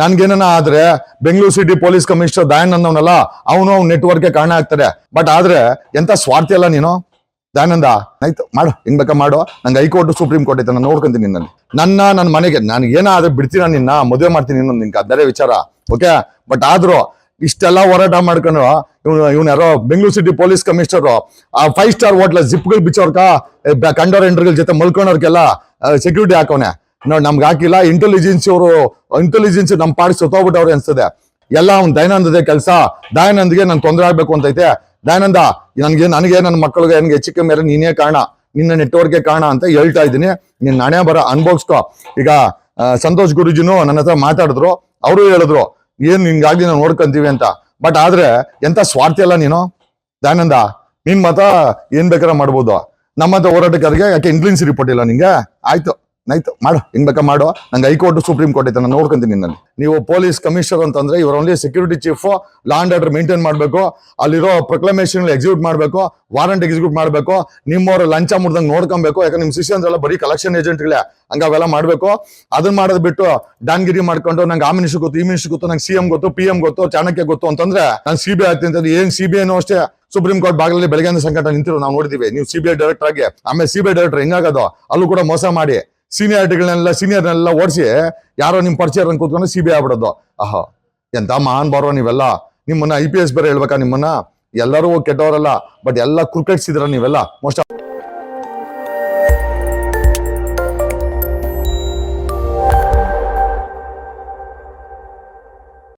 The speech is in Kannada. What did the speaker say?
ನನ್ಗೇನ ಆದ್ರೆ Bengaluru city police commissioner Dayanand ಅವನಲ್ಲ ಅವನು ಅವ್ನ ನೆಟ್ವರ್ಕ್ಗೆ ಕಾರಣ ಆಗ್ತಾರೆ. ಬಟ್ ಆದ್ರೆ ಎಂತ ಸ್ವಾರ್ಥಿ ಅಲ್ಲ ನೀನು? ದಯಾನಂದ, ಆಯ್ತು, ಮಾಡು ಹೆಂಗ್ ಬೇಕಾ ಮಾಡು. ನಂಗೆ ಹೈಕೋರ್ಟ್, ಸುಪ್ರೀಂ ಕೋರ್ಟ್ ಐತೆ, ನಾನು ನೋಡ್ಕೊಂತೀನಿ ನಿನ್ನಲ್ಲಿ. ನನ್ನ ನನ್ನ ಮನೆಗೆ ನಾನು ಏನಾದ್ರೆ ಬಿಡ್ತೀನ ನಿನ್ನ? ಮದುವೆ ಮಾಡ್ತೀನಿ ಇನ್ನೊಂದು ನಿನ್ಗೆ ಅದರೆ ವಿಚಾರ ಓಕೆ ಬಟ್ ಆದ್ರೂ ಇಷ್ಟೆಲ್ಲ ಹೋರಾಟ ಮಾಡ್ಕೊಂಡು ಇವ್ನು, ಇವ್ನ ಯಾರೋ ಬೆಂಗಳೂರು ಸಿಟಿ ಪೊಲೀಸ್ ಕಮಿಷನರ್ ಆ ಫೈವ್ ಸ್ಟಾರ್ ಹೋಟ್ಲ ಜಿಪ್ಗಳು ಬಿಚ್ಚೋರ್ಕ ಕಂಡೋರ್ ಎಂಟ್ರಗಳ ಜೊತೆ ಮಲ್ಕೊಂಡವ್ರಿಗೆಲ್ಲ ಸೆಕ್ಯೂರಿಟಿ ಹಾಕೋನೆ ನೋಡ್ ನಮ್ಗೆ ಹಾಕಿಲ್ಲ. ಇಂಟೆಲಿಜೆನ್ಸಿ ಅವರು ಇಂಟೆಲಿಜೆನ್ಸ್ ನಮ್ಮ ಪಾಡಿ ಸತ್ತೋಗ್ಬಿಟ್ಟವ್ರೆ ಅನ್ಸ್ತದೆ. ಎಲ್ಲ ಅವ್ನು ದಯಾನಂದದೇ ಕೆಲಸ. ದಯಾನಂದ್ಗೆ ನನ್ ತೊಂದರೆ ಆಗ್ಬೇಕು ಅಂತೈತೆ. ದಯಾನಂದ, ನನ್ಗೆ, ನನಗೆ ನನ್ನ ಮಕ್ಕಳಿಗೆ ನನ್ಗೆ ಹೆಚ್ಚಿಗೆ ಮೇಲೆ ನೀನೇ ಕಾರಣ, ನಿನ್ನ ನೆಟ್ವರ್ಕ್ಗೆ ಕಾರಣ ಅಂತ ಹೇಳ್ತಾ ಇದ್ದೀನಿ. ನೀನ್ ನಾನೇ ಬರ ಅನ್ಭೋಗಿಸ್ಕೊ ಈಗ ಸಂತೋಷ್ ಗುರುಜಿನು ನನ್ನ ಹತ್ರ ಮಾತಾಡಿದ್ರು. ಅವರು ಹೇಳಿದ್ರು, ಏನ್ ನಿನ್ಗಾಗಿ ನಾವು ನೋಡ್ಕೊಂತೀವಿ ಅಂತ? ಬಟ್ ಆದ್ರೆ, ಎಂತ ಸ್ವಾರ್ಥಿ ಅಲ್ಲ ನೀನು? ದಯಾನಂದ, ನಿನ್ ಮತ ಏನ್ ಬೇಕಾರ ಮಾಡ್ಬೋದು. ನಮ್ಮಂತ ಹೋರಾಟಗಾರರಿಗೆ ಯಾಕೆ ಇಂಟೆಲಿಜೆನ್ಸ್ ರಿಪೋರ್ಟ್ ಇಲ್ಲ ನಿಂಗೆ? ಆಯ್ತು. ಆಯ್ತು, ಮಾಡು. ಹೆಂಗ್ ಬೇಕಾ ಮಾಡು. ನಂಗೆ ಹೈಕೋರ್ಟ್, ಸುಪ್ರೀಂ ಕೋರ್ಟ್ ಐತೆ, ನಾನು ನೋಡ್ಕೊಂತೀನಿ ನಿನ್ನಲ್ಲಿ. ನೀವು ಪೊಲೀಸ್ ಕಮಿಷನರ್ ಅಂತಂದ್ರೆ ಇವ್ರ only security chief law and order maintain ಮಾಡಬೇಕು. ಅಲ್ಲಿರೋ ಪ್ರೊಕ್ಲಮೇಷನ್ ಎಕ್ಸಿಕ್ಯೂಟ್ ಮಾಡಬೇಕು. ವಾರಂಟ್ ಎಕ್ಸಿಕ್ಯೂಟ್ ಮಾಡಬೇಕು. ನಿಮ್ಮವ್ರ ಲಂಚ ಮುಡ್ದಂಗೆ ನೋಡ್ಕೊಬೇಕು. ಯಾಕಂದ್ರೆ ನಿಮ್ಮ ನಿಮ್ ಶಿಷ್ಯಂದ್ರೆಲ್ಲ ಬರೀ ಕಲೆಕ್ಷನ್ ಏಜೆಂಟ್ಗಳೇ ಹಂಗ ಅವೆಲ್ಲ ಮಾಡ್ಬೇಕು. ಅದನ್ನ ಮಾಡೋದು ಬಿಟ್ಟು ಡಾನ್ಗಿರಿ ಮಾಡ್ಕೊಂಡು, ನಂಗೆ ಆ ಮಿನಿಷ್ ಗೊತ್ತು, ಈ ಮಿನಿಷ್ ಗೊತ್ತು, ನಂಗೆ ಸಿಎಂ ಗೊತ್ತು, ಪಿ ಎಂ ಗೊತ್ತು, ಚಾಣಕ್ಯ ಗೊತ್ತು ಅಂತಂದ್ರೆ, ನಾನು ಸಿ ಬಿ ಆಗ್ತೀನಿ ಅಂತಂದ್ರೆ, ಏನ್ ಸಿ ಬಿ ಐನು ಅಷ್ಟೇ ಸುಪ್ರೀಂ ಕೋರ್ಟ್ ಬಾಗಿಲಲ್ಲಿ ಬೆಳಗ್ಗೆ ಸಂಕಟ ನಿಂತಿರೋ ನಾವು ನೋಡಿದೀವಿ. ನೀವು ಸಿ ಬಿ ಐ ಡೈರೆಕ್ಟರ್ ಆಗಿ, ಆಮೇಲೆ ಸಿ ಬಿ ಐ ಡೈರೆಕ್ಟರ್ ಹೆಂಗಾಗೋದು ಅಲ್ಲೂ ಕೂಡ ಮೋಸ ಮಾಡಿ. ಸೀನಿಯಾರಿಟಿಗಳನ್ನೆಲ್ಲ, ಸೀನಿಯರ್ನೆಲ್ಲ ಓಡಿಸಿ ಯಾರೋ ನಿಮ್ ಪರಿಚಯ ಕೂತ್ಕೊಂಡು ಸಿ ಬಿ ಆಗ್ಬಿಡೋದು. ಆಹಾ, ಎಂತ ಮಹಾನ್ ಬಾರೋ ನೀವೆಲ್ಲ. ನಿಮ್ಮನ್ನ ಐ ಪಿ ಎಸ್ ಬೇರೆ ಹೇಳ್ಬೇಕಾ ನಿಮ್ಮನ್ನ? ಎಲ್ಲರೂ ಕೆಟ್ಟವರಲ್ಲ ಬಟ್ ಎಲ್ಲ ಕ್ರಿಕೆಟ್ಸ್ ಇದ್ರ ನೀವೆಲ್ಲ ಮೋಸ್ಟ್